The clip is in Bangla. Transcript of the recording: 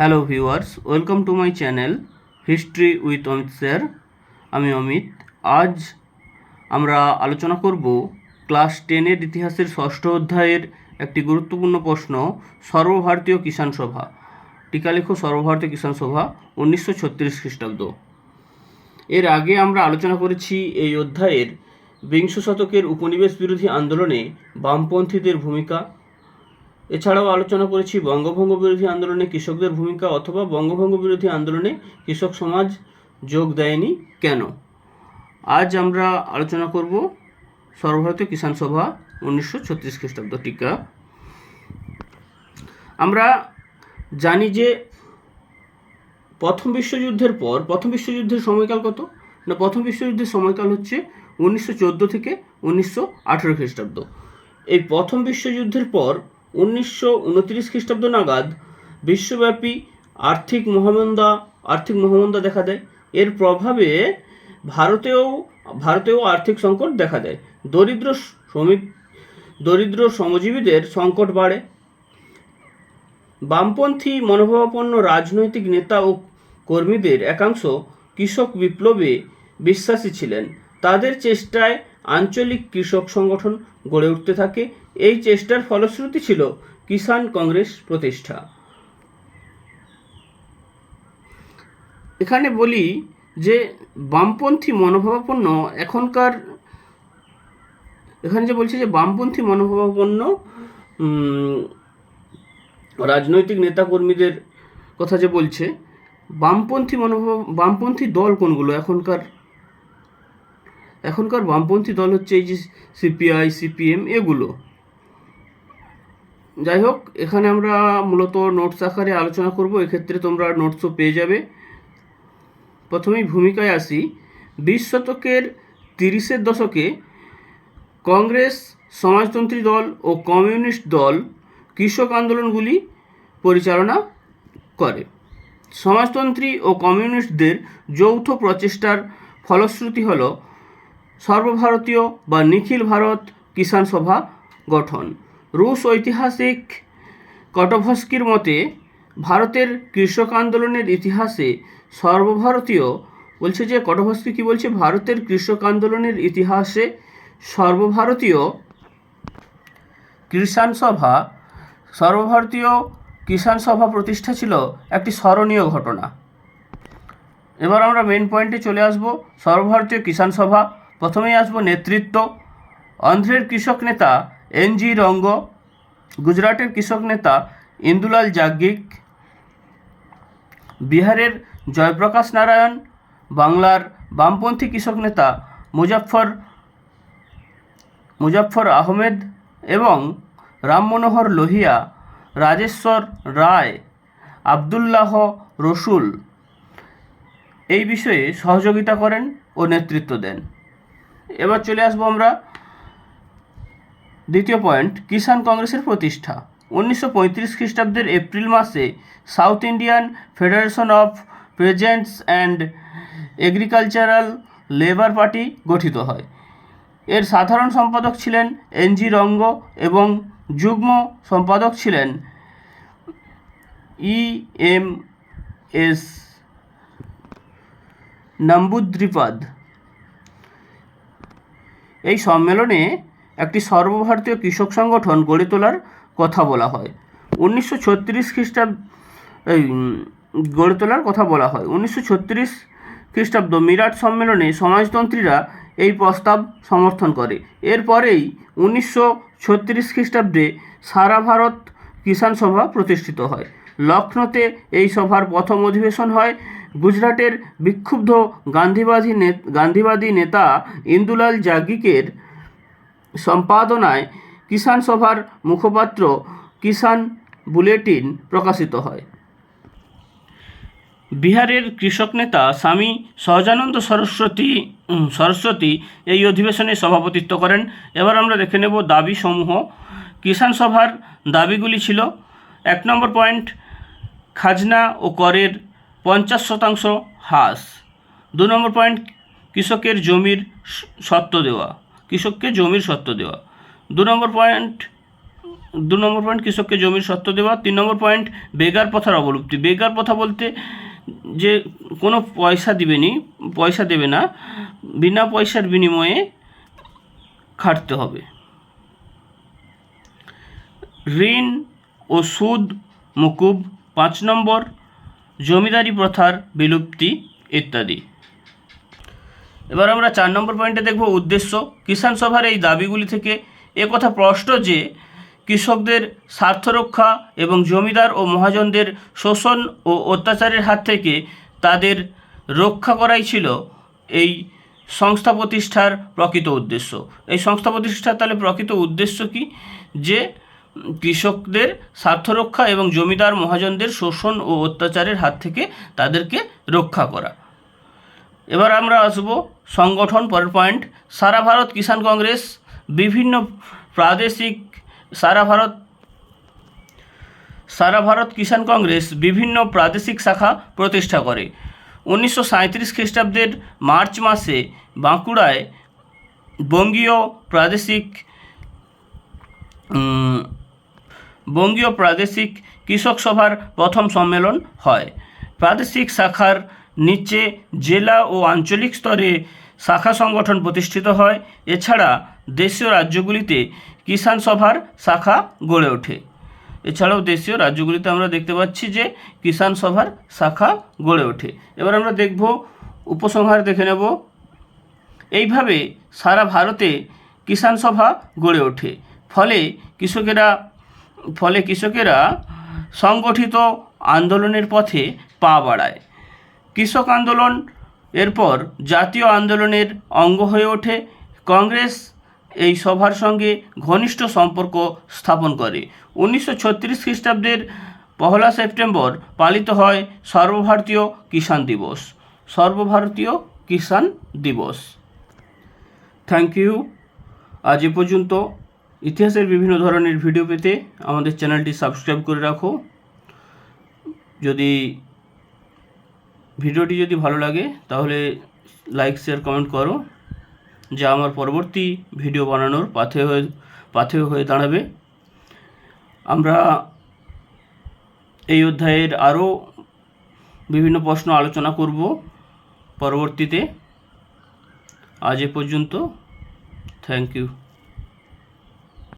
Hello viewers, welcome to my channel history with Amit sir. আমি অমিত। আজ আমরা আলোচনা করব ক্লাস টেনের ইতিহাসের ষষ্ঠ অধ্যায়ের একটি গুরুত্বপূর্ণ প্রশ্ন, সর্বভারতীয় কিষাণ সভা। টিকা লেখো, সর্বভারতীয় কিষাণ সভা, উনিশশো ছত্রিশ খ্রিস্টাব্দ। এর আগে আমরা আলোচনা করেছি এই অধ্যায়ের বিংশ শতকের উপনিবেশ বিরোধী আন্দোলনে বামপন্থীদের ভূমিকা এছাড়াও আলোচনা করেছি বঙ্গভঙ্গ বিরোধী আন্দোলনে কৃষকদের ভূমিকা অথবা বঙ্গভঙ্গ বিরোধী আন্দোলনে কৃষক সমাজ যোগ দেয়নি কেন? আজ আমরা আলোচনা করব সর্বভারতীয় কিষাণ সভা উনিশশো ছত্রিশ খ্রিস্টাব্দ টিকা। আমরা জানি যে প্রথম বিশ্বযুদ্ধের পর, প্রথম বিশ্বযুদ্ধের সময়কাল কত? না, প্রথম বিশ্বযুদ্ধের সময়কাল হচ্ছে উনিশশো চোদ্দ থেকে উনিশশো আঠেরো খ্রিস্টাব্দ। এই প্রথম বিশ্বযুদ্ধের পর উনিশশো উনত্রিশ খ্রিস্টাব্দ নাগাদ বিশ্বব্যাপী আর্থিক মহামন্দা আর্থিক মহামন্দা দেখা দেয়। এর প্রভাবে ভারতেও ভারতেও আর্থিক সংকট দেখা দেয়। দরিদ্র শ্রমিক, দরিদ্র শ্রমজীবীদের সংকট বাড়ে। বামপন্থী মনোভাবাপন্ন রাজনৈতিক নেতা ও কর্মীদের একাংশ কৃষক বিপ্লবে বিশ্বাসী ছিলেন। তাদের চেষ্টায় আঞ্চলিক কৃষক সংগঠন গড়ে উঠতে থাকে। এই চেষ্টার ফলশ্রুতি ছিল কিষাণ কংগ্রেস প্রতিষ্ঠা। এখানে বলি যে বামপন্থী মনোভাবাপন্ন এখনকার এখানে যে বলছে যে বামপন্থী মনোভাবাপন্ন রাজনৈতিক নেতাকর্মীদের কথা যে বলছে, বামপন্থী মনোভাব, বামপন্থী দল কোনগুলো এখনকার? এখনকার বামপন্থী দল হচ্ছে এই যে সিপিআই সিপিএম এগুলো। যাই হোক এখানে আমরা মূলত নোটস আকারে আলোচনা করব, এক্ষেত্রে তোমরা নোটসও পেয়ে যাবে। প্রথমেই ভূমিকায় আসি। বিশ শতকের তিরিশের দশকে কংগ্রেস, সমাজতন্ত্রী দল ও কমিউনিস্ট দল কৃষক আন্দোলনগুলি পরিচালনা করে। সমাজতন্ত্রী ও কমিউনিস্টদের যৌথ প্রচেষ্টার ফলশ্রুতি হল সর্বভারতীয় বা নিখিল ভারত কিষাণ সভা গঠন। রুশ ঐতিহাসিক কটভস্কির মতে, ভারতের কৃষক আন্দোলনের ইতিহাসে সর্বভারতীয় বলছে যে, কটভস্কি কি বলছে? ভারতের কৃষক আন্দোলনের ইতিহাসে সর্বভারতীয় কিষাণ সভা, সর্বভারতীয় কিষাণ সভা প্রতিষ্ঠা ছিল একটি স্মরণীয় ঘটনা। এবার আমরা মেন পয়েন্টে চলে আসব। সর্বভারতীয় কিষাণ সভা, প্রথমেই আসব নেতৃত্ব। অন্ধ্রের কৃষক নেতা এন জি রঙ্গ, গুজরাটের কৃষক নেতা ইন্দুলাল যাজ্ঞিক বিহারের জয়প্রকাশ নারায়ণ, বাংলার বামপন্থী কৃষক নেতা মুজাফর মুজাফর আহমেদ এবং রামমনোহর লোহিয়া, রাজেশ্বর রায়, আবদুল্লাহ রসুল এই বিষয়ে সহযোগিতা করেন ও নেতৃত্ব দেন। এবার চলে আসব আমরা দ্বিতীয় পয়েন্ট, কিষাণ কংগ্রেসের প্রতিষ্ঠা। উনিশশো পঁয়ত্রিশ খ্রিস্টাব্দের এপ্রিল মাসে South Indian federation of peasants and agricultural labour party গঠিত হয়। এর সাধারণ সম্পাদক ছিলেন এনজি রঙ্গ এবং যুগ্ম সম্পাদক ছিলেন ই এম এস নাম্বুদ্রিপাদ। এই সম্মেলনে একটি সর্বভারতীয় কৃষক সংগঠন গড়ে তোলার কথা বলা হয়। উনিশশো ছত্রিশ খ্রিস্টাব্দ গড়ে তোলার কথা বলা হয়। উনিশশো ছত্রিশ খ্রিস্টাব্দ মিরাট সম্মেলনে সমাজতন্ত্রীরা এই প্রস্তাব সমর্থন করে। এরপরেই উনিশশো ছত্রিশ খ্রিস্টাব্দে সারা ভারত কিষাণ সভা প্রতিষ্ঠিত হয়। লখনৌতে এই সভার প্রথম অধিবেশন হয়। গুজরাটের বিক্ষুব্ধ গান্ধীবাদী গান্ধীবাদী নেতা ইন্দুলাল যাজ্ঞিকের সম্পাদনায় কিষাণ সভার মুখপাত্র কিষাণ বুলেটিন প্রকাশিত হয়। বিহারের কৃষক নেতা স্বামী সহজানন্দ সরস্বতী সরস্বতী এই অধিবেশনে সভাপতিত্ব করেন। এবার আমরা দেখে নেব দাবি সমূহ কিষাণ সভার দাবিগুলি ছিল, এক নম্বর পয়েন্ট, খাজনা ও করের পঞ্চাশ শতাংশ হ্রাস। দু নম্বর পয়েন্ট, কৃষকের জমির সত্ত্ব দেওয়া। কৃষককে জমির সত্ত্ব দেওয়া। দু নম্বর পয়েন্ট দু নম্বর পয়েন্ট কৃষককে জমির সত্ত্ব দেওয়া। তিন নম্বর পয়েন্ট বেগার প্রথার অবলুপ্তি। বেগার প্রথা বলতে যে কোনো পয়সা দিবেনি, পয়সা দেবে না, বিনা পয়সার বিনিময়ে খাটতে হবে। ঋণ ও সুদ মুকুব। পাঁচ নম্বর, জমিদারি প্রথার বিলুপ্তি ইত্যাদি। এবার আমরা চার নম্বর পয়েন্টে দেখব উদ্দেশ্য। কিষাণ সভার এই দাবিগুলি থেকে একথা স্পষ্ট যে কৃষকদের স্বার্থ রক্ষা এবং জমিদার ও মহাজনদের শোষণ ও অত্যাচারের হাত থেকে তাদের রক্ষা করাই ছিল এই সংস্থা প্রতিষ্ঠার প্রকৃত উদ্দেশ্য। এই সংস্থা প্রতিষ্ঠার তাহলে প্রকৃত উদ্দেশ্য কি? যে কৃষকদের স্বার্থ রক্ষা এবং জমিদার মহাজনদের শোষণ ও অত্যাচারের হাত থেকে তাদেরকে রক্ষা করা। এবার আমরা আসব সংগঠন পরের পয়েন্ট। সারা ভারত কিষাণ কংগ্রেস, বিভিন্ন প্রাদেশিক সারা ভারত সারা ভারত কিষাণ কংগ্রেস বিভিন্ন প্রাদেশিক শাখা প্রতিষ্ঠা করে। উনিশশো সাঁত্রিশ খ্রিস্টাব্দের মার্চ মাসে বাঁকুড়ায় বঙ্গীয় প্রাদেশিক বঙ্গীয় প্রাদেশিক কৃষক সভার প্রথম সম্মেলন হয়। প্রাদেশিক শাখার নিচে জেলা ও আঞ্চলিক স্তরে শাখা সংগঠন প্রতিষ্ঠিত হয়। এছাড়া দেশীয় রাজ্যগুলিতে কিষাণ সভার শাখা গড়ে ওঠে। এছাড়াও দেশীয় রাজ্যগুলিতে আমরা দেখতে পাচ্ছি যে কিষাণ সভার শাখা গড়ে ওঠে। এবার আমরা দেখব, উপসংহার দেখে নেব। এইভাবে সারা ভারতে কিষাণ সভা গড়ে ওঠে। ফলে কৃষকেরা ফলে কৃষকেরা সংগঠিত আন্দোলনের পথে পা বাড়ায়। কৃষক আন্দোলন, এরপর জাতীয় আন্দোলনের অঙ্গ হয়ে ওঠে। কংগ্রেস এই সভার সঙ্গে ঘনিষ্ঠ সম্পর্ক স্থাপন করে। উনিশশো ছত্রিশ খ্রিস্টাব্দের পহলা সেপ্টেম্বর পালিত হয় সর্বভারতীয় কিষাণ দিবস। সর্বভারতীয় কিষাণ দিবস। থ্যাংক ইউ আজ এ পর্যন্ত। ইতিহাসের বিভিন্ন ধরনের ভিডিও পেতে আমাদের চ্যানেলটি সাবস্ক্রাইব করে রাখো। যদি ভিডিওটি যদি ভালো লাগে, তাহলে লাইক শেয়ার কমেন্ট করো। যা আমার পরবর্তী ভিডিও বানানোর পাথে হয়ে পাথেয় হয়ে দাঁড়াবে। আমরা এই অধ্যায়ের আরও বিভিন্ন প্রশ্ন আলোচনা করব পরবর্তীতে। আজ এ পর্যন্ত। Thank you